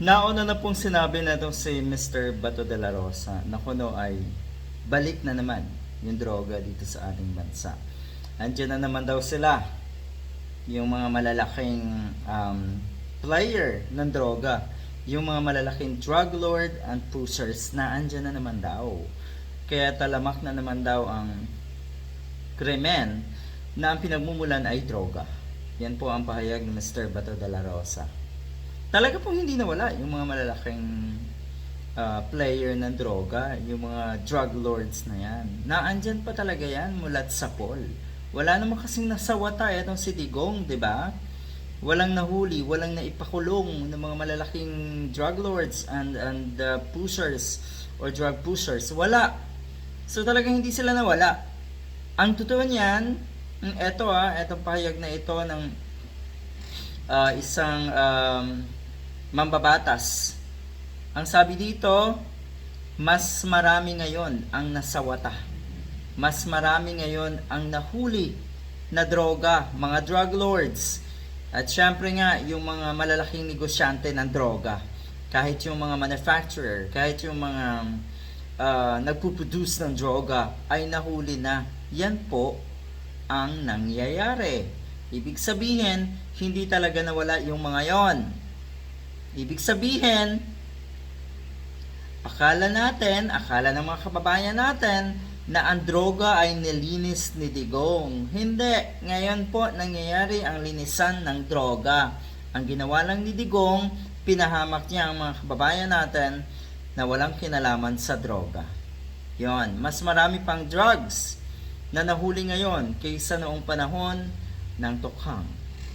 Nauna na pong sinabi na itong si Mr. Bato de la Rosa na kuno ay balik na naman yung droga dito sa ating bansa. Andiyan na naman daw sila, yung mga malalaking um, player ng droga, yung mga malalaking drug lord and pushers na andyan na naman daw. Kaya talamak na naman daw ang krimen na ang pinagmumulan ay droga. Yan po ang pahayag ni Mr. Bato de la Rosa talaga pong hindi nawala yung mga malalaking ah, player ng droga, yung mga drug lords na yan. Naandyan pa talaga yan mulat sa poll. Wala naman kasing nasawata itong si Digong, di ba? Walang nahuli, walang naipakulong ng mga malalaking drug lords and and uh, pushers or drug pushers. Wala. So talagang hindi sila nawala. Ang totoo niyan, eto ah, etong pahayag na ito ng ah, isang um, mambabatas. Ang sabi dito, mas marami ngayon ang nasawata. Mas marami ngayon ang nahuli na droga, mga drug lords. At syempre nga, yung mga malalaking negosyante ng droga. Kahit yung mga manufacturer, kahit yung mga ah, nagpuproduce ng droga ay nahuli na. Yan po ang nangyayari. Ibig sabihin, hindi talaga nawala yung mga yon. Ibig sabihin, akala natin, akala ng mga kababayan natin, na ang droga ay nilinis ni Digong. Hindi. Ngayon po, nangyayari ang linisan ng droga. Ang ginawa lang ni Digong, pinahamak niya ang mga kababayan natin na walang kinalaman sa droga. Yon, mas marami pang drugs na nahuli ngayon kaysa noong panahon ng tukhang.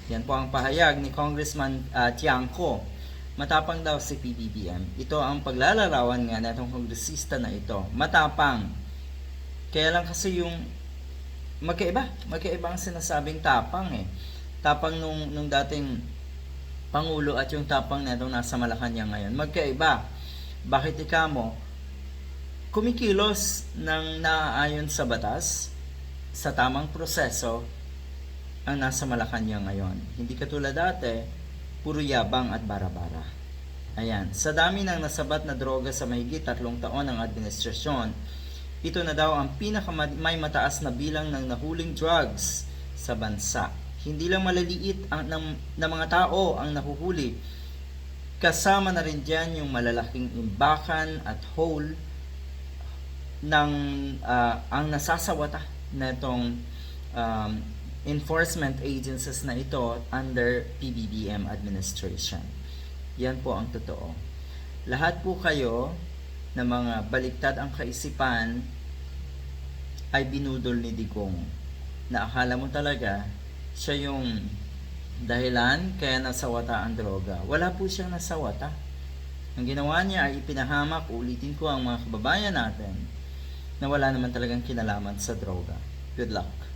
Yan po ang pahayag ni Congressman uh, Tiangco. Matapang daw si PBBM. Ito ang paglalarawan nga na itong kongresista na ito. Matapang. Kaya lang kasi yung magkaiba. Magkaiba ang sinasabing tapang eh. Tapang nung, nung dating Pangulo at yung tapang na itong nasa Malacanang ngayon. Magkaiba. Bakit ikamo? Kumikilos ng naaayon sa batas, sa tamang proseso, ang nasa Malacanang ngayon. Hindi katulad dati, puro yabang at bara-bara. Ayan, sa dami ng nasabat na droga sa mahigit tatlong taon ng administrasyon, ito na daw ang pinaka may mataas na bilang ng nahuling drugs sa bansa. Hindi lang malaliit ang ng, ng mga tao ang nahuhuli. Kasama na rin diyan yung malalaking imbakan at hole ng ah, ang nasasawata na itong um, enforcement agencies na ito under PBBM administration. Yan po ang totoo. Lahat po kayo na mga baliktad ang kaisipan ay binudol ni Digong na akala mo talaga siya yung dahilan kaya nasawata ang droga. Wala po siyang nasawata. Ang ginawa niya ay ipinahamak, ulitin ko ang mga kababayan natin na wala naman talagang kinalaman sa droga. Good luck.